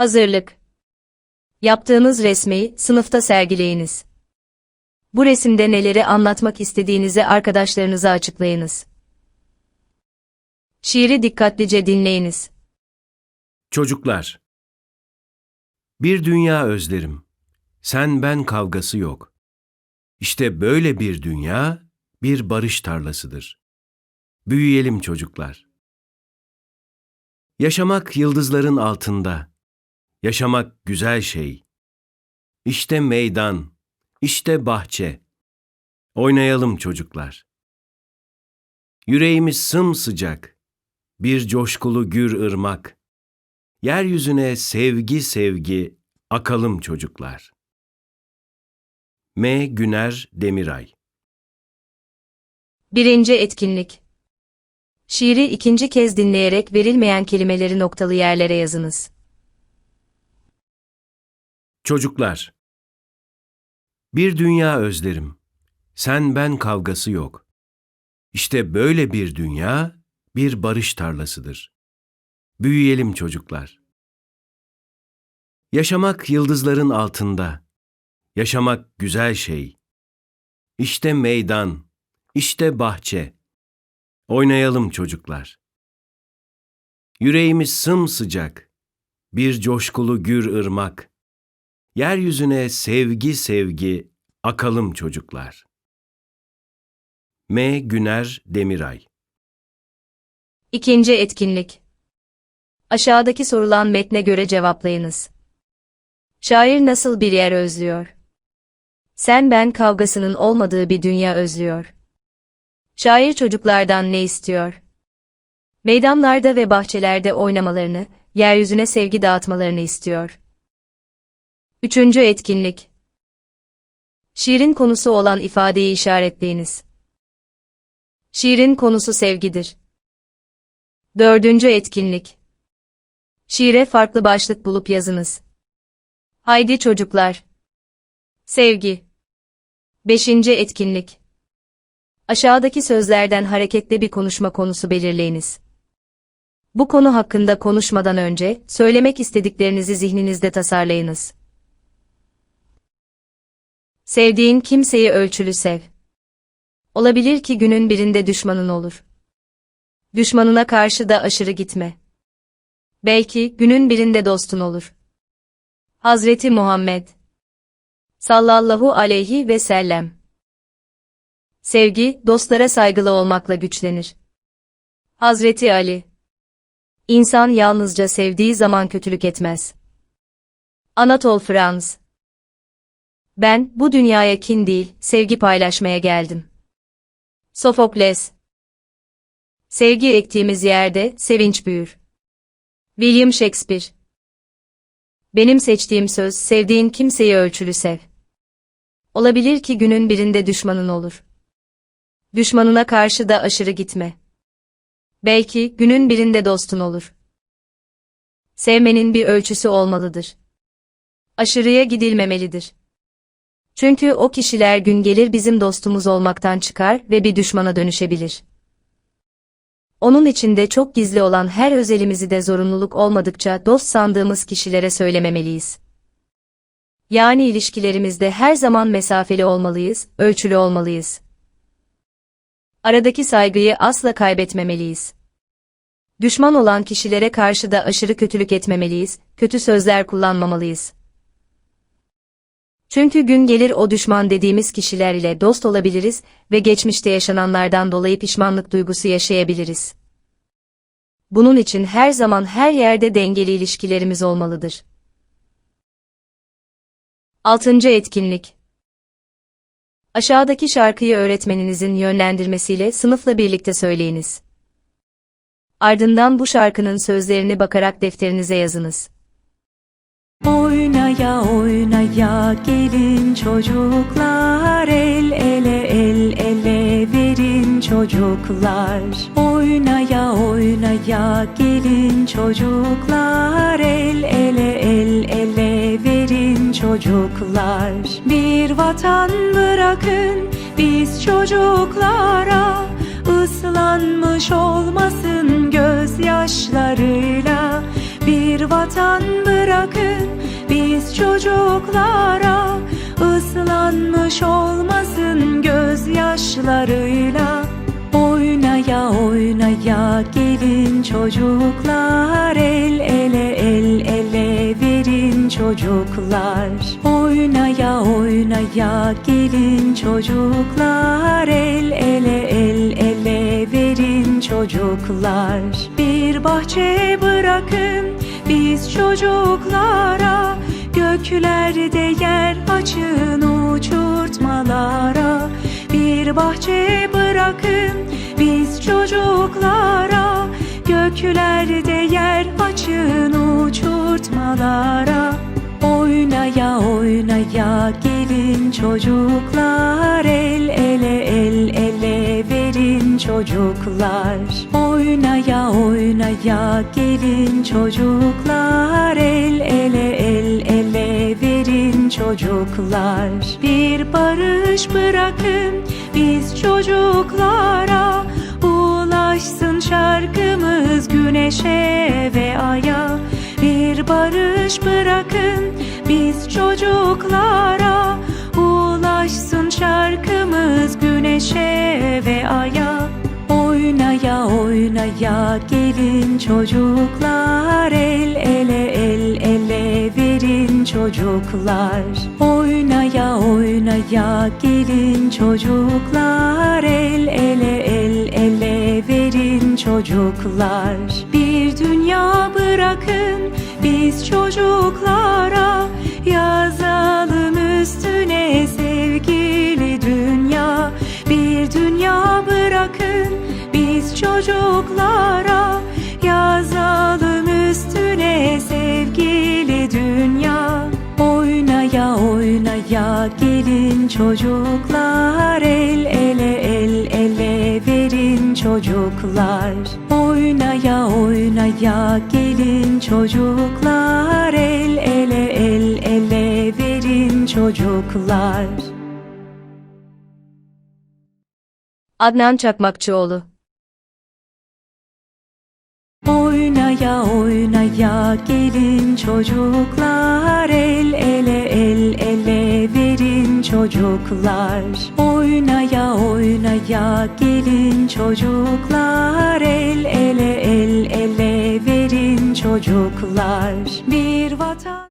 Hazırlık. Yaptığınız resmi sınıfta sergileyiniz. Bu resimde neleri anlatmak istediğinizi arkadaşlarınıza açıklayınız. Şiiri dikkatlice dinleyiniz. Çocuklar. Bir dünya özlerim. Sen ben kavgası yok. İşte böyle bir dünya bir barış tarlasıdır. Büyüyelim çocuklar. Yaşamak yıldızların altında. Yaşamak güzel şey. İşte meydan, işte bahçe. Oynayalım çocuklar. Yüreğimiz sımsıcak. Bir coşkulu gür ırmak. Yeryüzüne sevgi sevgi akalım çocuklar. M. Güner Demiray Birinci etkinlik. Şiiri ikinci kez dinleyerek verilmeyen kelimeleri noktalı yerlere yazınız. Çocuklar Bir dünya özlerim. Sen ben kavgası yok. İşte böyle bir dünya bir barış tarlasıdır. Büyüyelim çocuklar. Yaşamak yıldızların altında. Yaşamak güzel şey. İşte meydan, işte bahçe. Oynayalım çocuklar. Yüreğimiz sımsıcak. Bir coşkulu gür ırmak. Yeryüzüne sevgi sevgi akalım çocuklar. M. Güner Demiray İkinci etkinlik. Aşağıdaki sorulan metne göre cevaplayınız. Şair nasıl bir yer özlüyor? Sen ben kavgasının olmadığı bir dünya özlüyor. Şair çocuklardan ne istiyor? Meydanlarda ve bahçelerde oynamalarını, yeryüzüne sevgi dağıtmalarını istiyor. Üçüncü etkinlik. Şiirin konusu olan ifadeyi işaretleyiniz. Şiirin konusu sevgidir. Dördüncü etkinlik. Şiire farklı başlık bulup yazınız. Haydi çocuklar. Sevgi. Beşinci etkinlik. Aşağıdaki sözlerden hareketle bir konuşma konusu belirleyiniz. Bu konu hakkında konuşmadan önce, söylemek istediklerinizi zihninizde tasarlayınız. Sevdiğin kimseyi ölçülü sev. Olabilir ki günün birinde düşmanın olur. Düşmanına karşı da aşırı gitme. Belki günün birinde dostun olur. Hazreti Muhammed sallallahu aleyhi ve sellem Sevgi, dostlara saygılı olmakla güçlenir. Hazreti Ali İnsan yalnızca sevdiği zaman kötülük etmez. Anatol Franz Ben, bu dünyaya kin değil, sevgi paylaşmaya geldim. Sofokles Sevgi ektiğimiz yerde, sevinç büyür. William Shakespeare Benim seçtiğim söz, sevdiğin kimseyi ölçülü sev. Olabilir ki günün birinde düşmanın olur. Düşmanına karşı da aşırı gitme. Belki günün birinde dostun olur. Sevmenin bir ölçüsü olmalıdır. Aşırıya gidilmemelidir. Çünkü o kişiler gün gelir bizim dostumuz olmaktan çıkar ve bir düşmana dönüşebilir. Onun içinde çok gizli olan her özelimizi de zorunluluk olmadıkça dost sandığımız kişilere söylememeliyiz. Yani ilişkilerimizde her zaman mesafeli olmalıyız, ölçülü olmalıyız. Aradaki saygıyı asla kaybetmemeliyiz. Düşman olan kişilere karşı da aşırı kötülük etmemeliyiz, kötü sözler kullanmamalıyız. Çünkü gün gelir o düşman dediğimiz kişiler ile dost olabiliriz ve geçmişte yaşananlardan dolayı pişmanlık duygusu yaşayabiliriz. Bunun için her zaman her yerde dengeli ilişkilerimiz olmalıdır. 6. etkinlik Aşağıdaki şarkıyı öğretmeninizin yönlendirmesiyle sınıfla birlikte söyleyiniz. Ardından bu şarkının sözlerini bakarak defterinize yazınız. Oynaya oynaya gelin çocuklar El ele el ele verin çocuklar. Oynaya oynaya gelin çocuklar El ele el ele verin çocuklar. Bir vatan bırakın biz çocuklara Islanmış olmasın gözyaşlarıyla bir vatan bırakın. Biz çocuklara ıslanmış olmasın gözyaşlarıyla. Oynaya oynaya gelin çocuklar El ele el ele verin çocuklar. Oynaya oynaya gelin çocuklar El ele el ele verin çocuklar. Bir bahçe bırakın biz çocuklara Göklerde yer açın uçurtmalara. Bir bahçe bırakın biz çocuklara Göklerde yer açın uçurtmalara. Oynaya oynaya gelin çocuklar El ele el ele verin çocuklar. Oynaya oynaya gelin çocuklar El ele el ele verin çocuklar. Bir barış bırakın biz çocuklara. Ulaşsın şarkımız güneşe ve aya. Bir barış bırakın biz çocuklara. Ulaşsın şarkımız güneşe ve aya. Oynaya oynaya gelin çocuklar El ele el ele verin çocuklar. Oynaya oynaya gelin çocuklar. El ele el ele verin çocuklar. Bir dünya bırakın biz çocuklara. Yazalım Oynaya oynaya gelin çocuklar. El ele el ele verin çocuklar. Oynaya oynaya gelin çocuklar. El ele el ele verin çocuklar. Adnan Çakmakçıoğlu. Oynaya oynaya gelin çocuklar. El çocuklar. Oynaya oynaya gelin çocuklar. El ele el ele verin çocuklar. Bir vatan